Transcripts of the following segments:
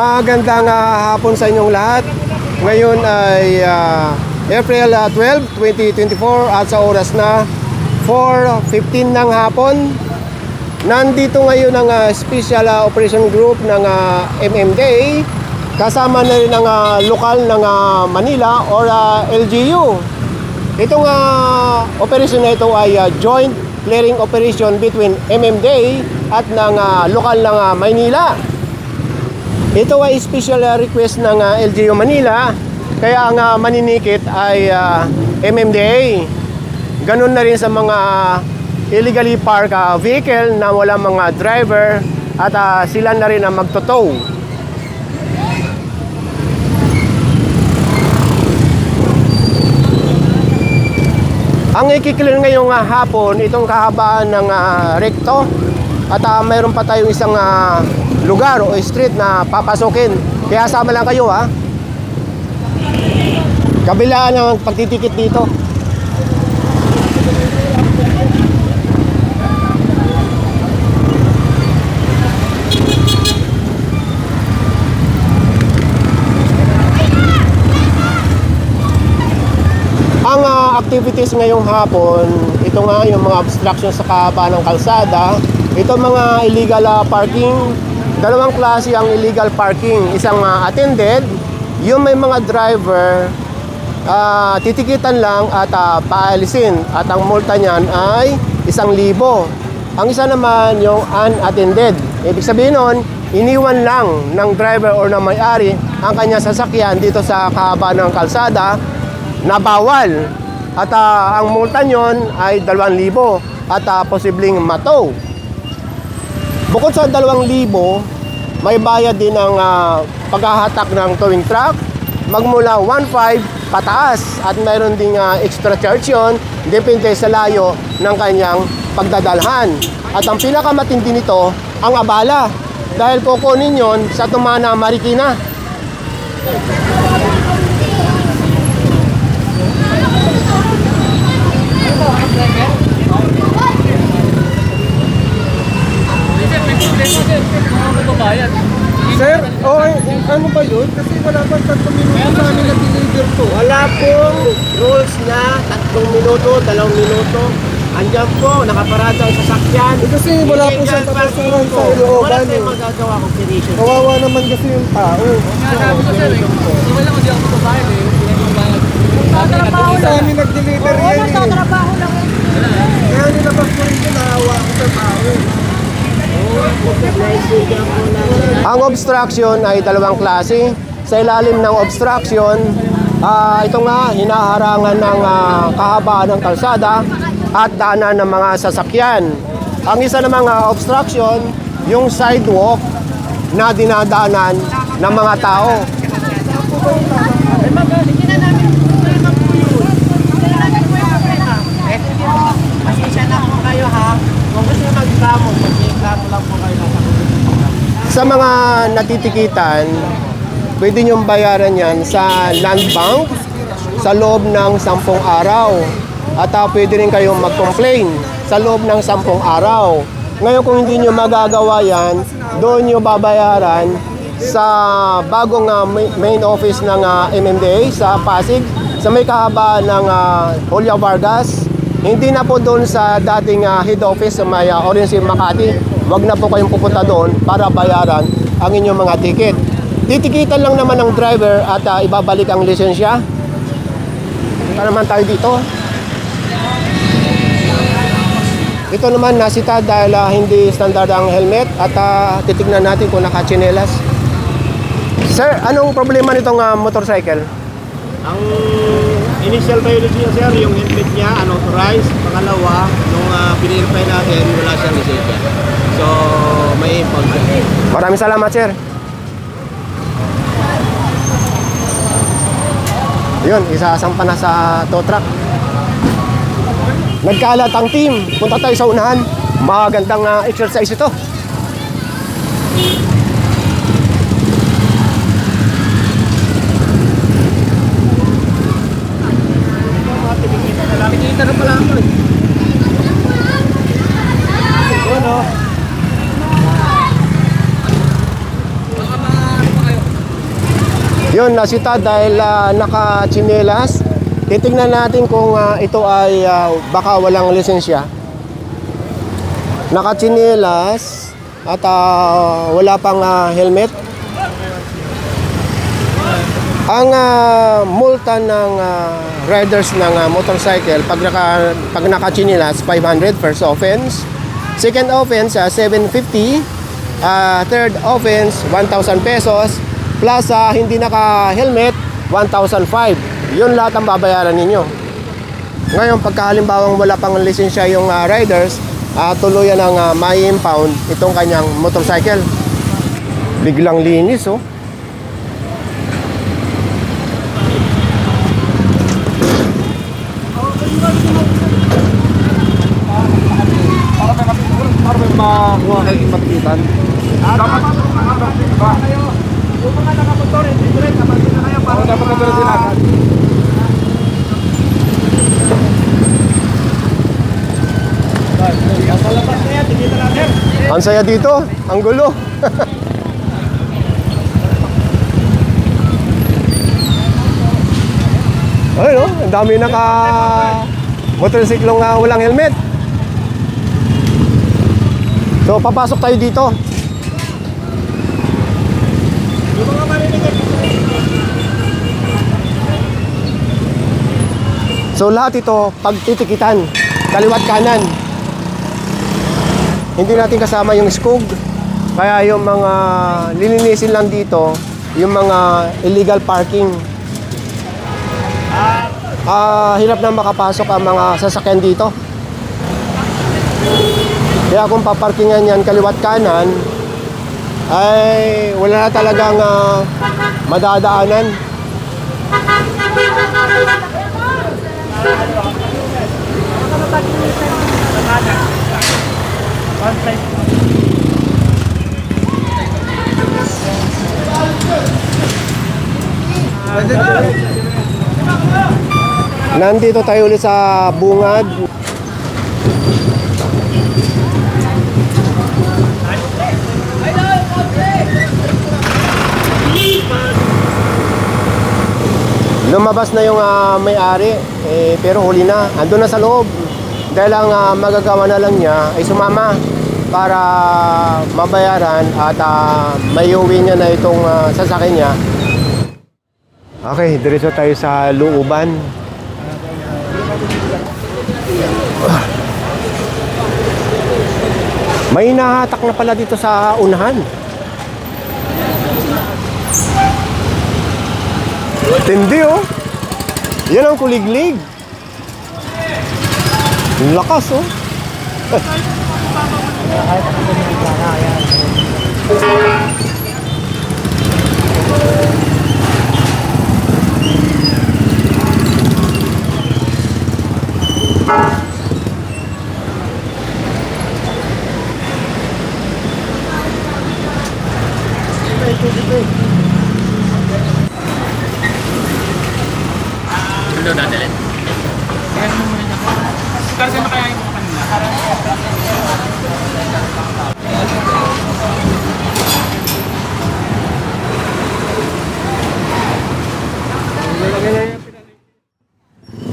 Magandang ah, hapon sa inyong lahat. Ngayon ay ah, April ah, 12, 2024 at sa oras na 4.15 ng hapon. Nandito ngayon ang ah, Special ah, Operation Group ng ah, MMDA kasama na rin ang ah, lokal ng ah, Manila or ah, LGU. Itong ah, operation na ito ay ah, joint clearing operation between MMDA at ng ah, lokal ng ah, Maynila. Ito ay special uh, request ng uh, LGU Manila. Kaya ang uh, maninikit ay uh, MMDA. Ganun na rin sa mga illegally park uh, vehicle na wala mga driver at uh, sila na rin ang magtotow. Ang ikiklear ngayong uh, hapon, itong kahabaan ng uh, rekto at uh, mayroon pa tayong isang uh, lugar o street na papasukin. Kaya sama lang kayo ha. Kabilaan ang pagtitikit dito. Ang ah, activities ngayong hapon, ito nga yung mga obstruction sa kahabaan ng kalsada, ito mga illegal ah, parking, dalawang klase ang illegal parking, isang ah, attended, yung may mga driver, ah, titikitan lang at ah, paalisin at ang multa niyan ay isang libo. Ang isa naman yung unattended. Ibig sabihin nun, iniwan lang ng driver or ng may-ari ang kanya sasakyan dito sa kahabaan ng kalsada na bawal. At ah, ang multa nyon ay 2,000 at ah, posibleng matow. Bukod sa 2,000, may bayad din ang ah, paghahatak ng towing truck magmula 1.5 pataas at mayroon ding ah, extra charge yun depende sa layo ng kanyang pagdadalhan. At ang pinakamatindi nito, ang abala dahil kukunin yon sa Tumana, Marikina. Sir, okay, ano ba yun? Kasi wala pa 3 minuto sa amin na deliver to. Wala pong rules na 3 minuto, 2 minuto. Andiyan po, nakaparada ang sasakyan. Eh, kasi wala po siyang kapasuran sa ilooban Wala tayong magagawa kung sinisyon. Kawawa naman kasi yung tao. Sabi ko sir, eh, di ba lang hindi ako magbabayad eh. Hindi ako magbabayad. Tatrabaho Sa lang. amin nag-deliver Oo, yan eh. nagtatrabaho lang. Kaya nilabas ko rin yung naawa ko sa tao. Ang obstruction ay dalawang klase. Sa ilalim ng obstruction, ah, ito nga, hinaharangan ng ah, kahabaan ng kalsada at daanan ng mga sasakyan. Ang isa namang ah, obstruction, yung sidewalk na dinadaanan ng mga tao. Pasensya na po kayo ha. Kung gusto nyo mag-reklamo, mag-reklamo lang po kayo nasa Sa mga natitikitan, pwede niyong bayaran yan sa land bank sa loob ng 10 araw. At ah, pwede rin kayong mag-complain sa loob ng 10 araw. Ngayon kung hindi nyo magagawa yan, doon nyo babayaran sa bagong ma- main office ng ah, MMDA sa Pasig, sa may kahaba ng ah, Julio Vargas. Hindi na po doon sa dating ah, head office sa may uh, Orange Hill, Makati. Huwag na po kayong pupunta doon para bayaran ang inyong mga ticket. Titikitan lang naman ng driver at ah, ibabalik ang lisensya. Ito naman tayo dito. Ito naman nasita dahil ah, hindi standard ang helmet at ah, titignan natin kung nakachinelas. Sir, anong problema nitong ah, motorcycle? Ang initial violation niya sir, yung helmet niya, unauthorized. Pangalawa, nung uh, pinirify natin, wala siyang lisensya. So, may impound siya. Maraming salamat, sir. Yun, isasampa na sa tow truck. Nagkalat ang team. Punta tayo sa unahan. Magandang ah, exercise ito. Nakikita na pala ako eh. Yun, nasita dahil ah, naka-chinelas. Titingnan natin kung ah, ito ay ah, baka walang lisensya. Naka-chinelas at ah, wala pang ah, helmet. Ang ah, multa ng ah, riders ng ah, motorcycle pag naka pag naka-chinelas 500 first offense. Second offense ah, 750. Ah, third offense 1,000 pesos plus ah, hindi naka-helmet 1,005. Yun lahat ang babayaran ninyo. Ngayon pagka halimbawang wala pang lisensya yung ah, riders, ah, tuluyan ang uh, may impound itong kanyang motorcycle. Biglang linis oh. Makuha kayo matikitan. Dapat, ba? Yung mga nakamotor, hindi direct, kapag na kayo Para dapat na doon sinakan. Ang saya dito, ang gulo. Ay, no? Ang dami naka motorsiklong nga walang helmet. So, papasok tayo dito. So, lahat ito pagtitikitan, kaliwat kanan. Hindi natin kasama yung skog. Kaya yung mga lilinisin lang dito, yung mga illegal parking. Ah, hirap na makapasok ang mga sasakyan dito. Kaya kung paparkingan yan kaliwat kanan, ay wala na talagang ah, madadaanan. Nandito tayo ulit sa bungad. Lumabas na yung ah, may-ari, eh, pero huli na. Ando na sa loob. Dahil ang ah, magagawa na lang niya ay sumama para mabayaran at uh, mayuwi niya na itong ah, sasakyan niya. Okay, diretso tayo sa looban. May nahatak na pala dito sa unahan. Tindi oh. Yan ang kuliglig. Lakas oh.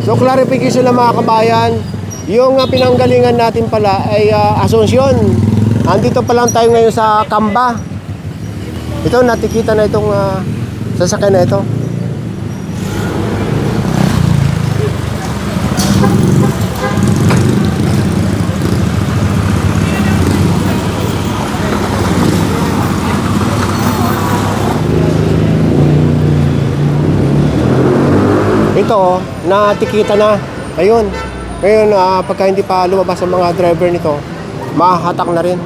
So clarification lang mga kabayan, yung uh, pinanggalingan natin pala ay uh, Asunsyon. Andito pa lang tayo ngayon sa Kamba. Ito, natikita na itong uh, sasakyan na ito. Ito, natikita na. Ayun. Ngayon, ah, pagka hindi pa lumabas ang mga driver nito, mahahatak na rin.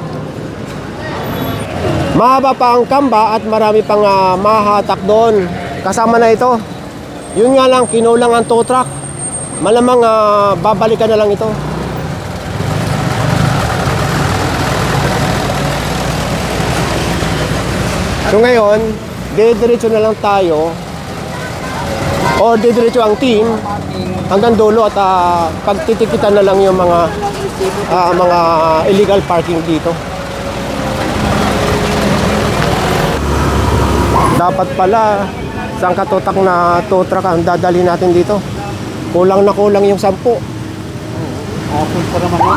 Mahaba pa ang kamba at marami pang ah, mahahatak doon. Kasama na ito. Yun nga lang, kinulang ang tow truck. Malamang ah, babalikan na lang ito. So ngayon, didiretso na lang tayo o didiretso ang team hanggang dulo at ah, pagtitikitan na lang yung mga ah, mga illegal parking dito. Dapat pala Isang katutak na tow truck ang dadali natin dito. Kulang na kulang yung sampu. Apple pa naman yun.